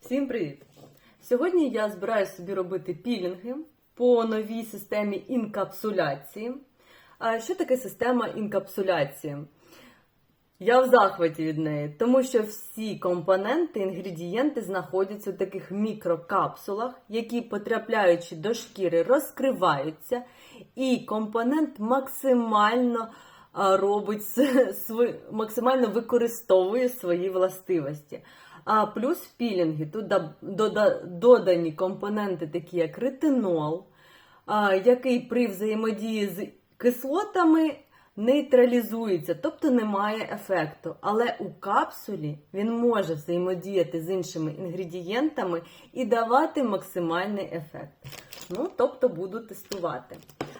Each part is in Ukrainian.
Всім привіт! Сьогодні я збираю собі робити пілінги по новій системі інкапсуляції. Що таке система інкапсуляції? Я в захваті від неї, тому що всі компоненти, інгредієнти знаходяться у таких мікрокапсулах, які, потрапляючи до шкіри, розкриваються, і компонент максимально робить максимально використовує свої властивості. А плюс в пілінги тут додані компоненти, такі як ретинол, який при взаємодії з кислотами нейтралізується, тобто немає ефекту. Але у капсулі він може взаємодіяти з іншими інгредієнтами і давати максимальний ефект. Ну, тобто буду тестувати.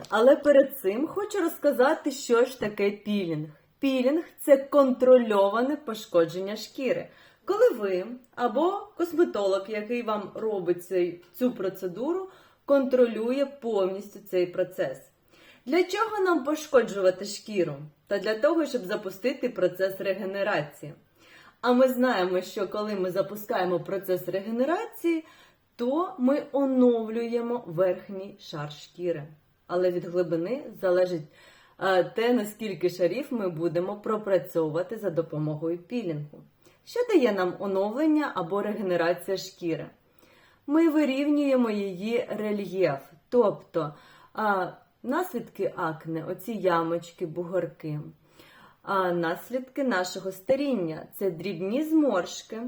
Але перед цим хочу розказати, що ж таке пілінг. Пілінг це контрольоване пошкодження шкіри. Коли ви або косметолог, який вам робить цей, цю процедуру, контролює повністю цей процес. Для чого нам пошкоджувати шкіру? Та для того, щоб запустити процес регенерації. А ми знаємо, що коли ми запускаємо процес регенерації, то ми оновлюємо верхній шар шкіри. Але від глибини залежить е, те, наскільки шарів ми будемо пропрацьовувати за допомогою пілінгу. Що дає нам оновлення або регенерація шкіри? Ми вирівнюємо її рельєф, тобто а, наслідки акне, оці ямочки, бугорки, а, наслідки нашого старіння це дрібні зморшки,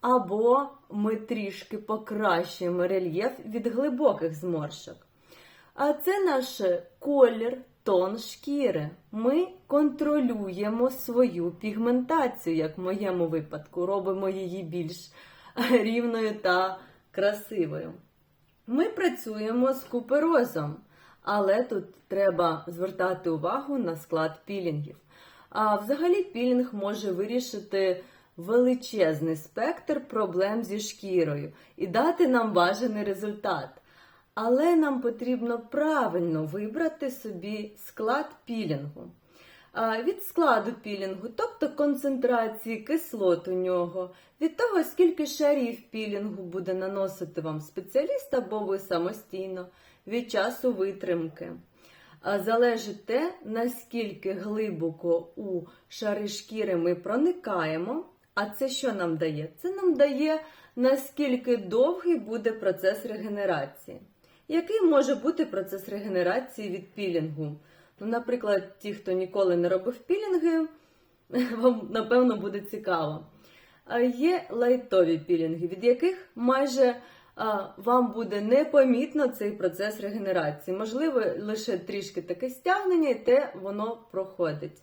або ми трішки покращуємо рельєф від глибоких зморшок. А це наш колір, тон шкіри. Ми контролюємо свою пігментацію, як в моєму випадку, робимо її більш рівною та красивою. Ми працюємо з куперозом, але тут треба звертати увагу на склад пілінгів. А взагалі пілінг може вирішити величезний спектр проблем зі шкірою і дати нам бажаний результат. Але нам потрібно правильно вибрати собі склад пілінгу. Від складу пілінгу, тобто концентрації кислот у нього, від того, скільки шарів пілінгу буде наносити вам спеціаліст або ви самостійно, від часу витримки. Залежить те, наскільки глибоко у шари шкіри ми проникаємо. А це що нам дає? Це нам дає, наскільки довгий буде процес регенерації. Який може бути процес регенерації від пілінгу? Ну, наприклад, ті, хто ніколи не робив пілінги, вам напевно буде цікаво. Є лайтові пілінги, від яких майже вам буде непомітно цей процес регенерації. Можливо, лише трішки таке стягнення, і те воно проходить.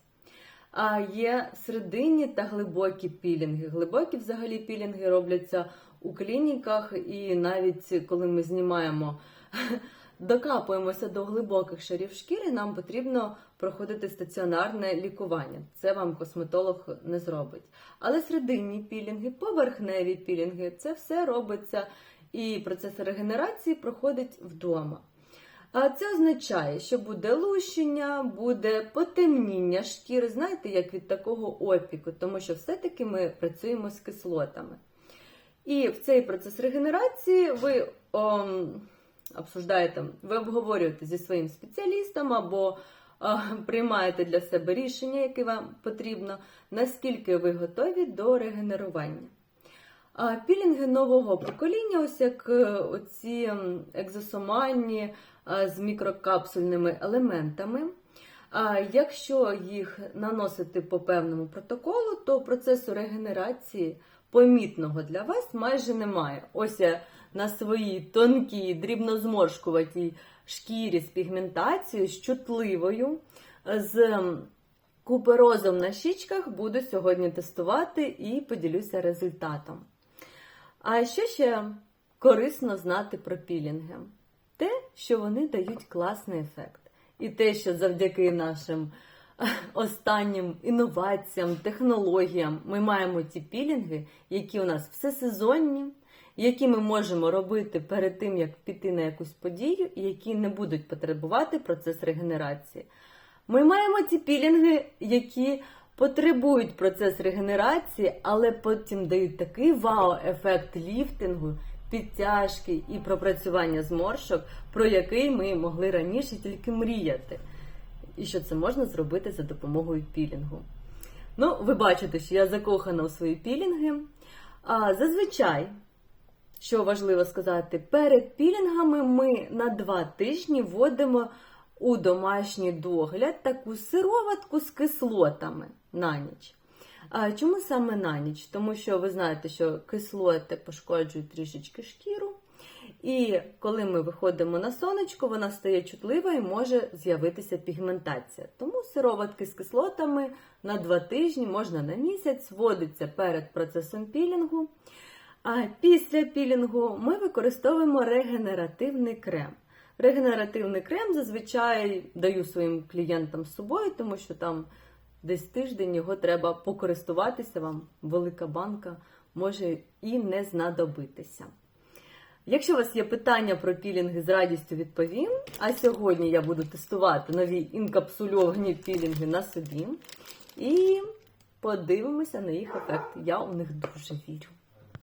А є серединні та глибокі пілінги. Глибокі взагалі пілінги робляться у клініках, і навіть коли ми знімаємо, докапуємося до глибоких шарів шкіри, нам потрібно проходити стаціонарне лікування. Це вам косметолог не зробить. Але серединні пілінги, поверхневі пілінги це все робиться, і процес регенерації проходить вдома. А це означає, що буде лущення, буде потемніння шкіри, знаєте, як від такого опіку, тому що все-таки ми працюємо з кислотами. І в цей процес регенерації ви ом, обсуждаєте, ви обговорюєте зі своїм спеціалістом або а, приймаєте для себе рішення, яке вам потрібно, наскільки ви готові до регенерування. А пілінги нового покоління, ось як е, оці екзосомальні з мікрокапсульними елементами. А якщо їх наносити по певному протоколу, то процесу регенерації помітного для вас майже немає. Ось я на своїй тонкій, дрібнозморшкуватій шкірі з пігментацією, з чутливою, з куперозом на щічках буду сьогодні тестувати і поділюся результатом. А що ще корисно знати про пілінги? Те, що вони дають класний ефект. І те, що завдяки нашим е, останнім інноваціям, технологіям ми маємо ті пілінги, які у нас всесезонні, які ми можемо робити перед тим, як піти на якусь подію, і які не будуть потребувати процес регенерації. Ми маємо ті пілінги, які потребують процес регенерації, але потім дають такий вау-ефект ліфтингу, підтяжки і пропрацювання зморшок, про який ми могли раніше тільки мріяти. І що це можна зробити за допомогою пілінгу. Ну, ви бачите, що я закохана у свої пілінги. А зазвичай, що важливо сказати, перед пілінгами ми на два тижні вводимо у домашній догляд таку сироватку з кислотами на ніч. А чому саме на ніч? Тому що ви знаєте, що кислоти пошкоджують трішечки шкіру. І коли ми виходимо на сонечко, вона стає чутлива і може з'явитися пігментація. Тому сироватки з кислотами на два тижні, можна на місяць, вводиться перед процесом пілінгу. А після пілінгу ми використовуємо регенеративний крем. Регенеративний крем зазвичай даю своїм клієнтам з собою, тому що там десь тиждень його треба покористуватися. Вам велика банка може і не знадобитися. Якщо у вас є питання про пілінги, з радістю відповім. А сьогодні я буду тестувати нові інкапсульовані пілінги на собі і подивимося на їх ефект. Я у них дуже вірю.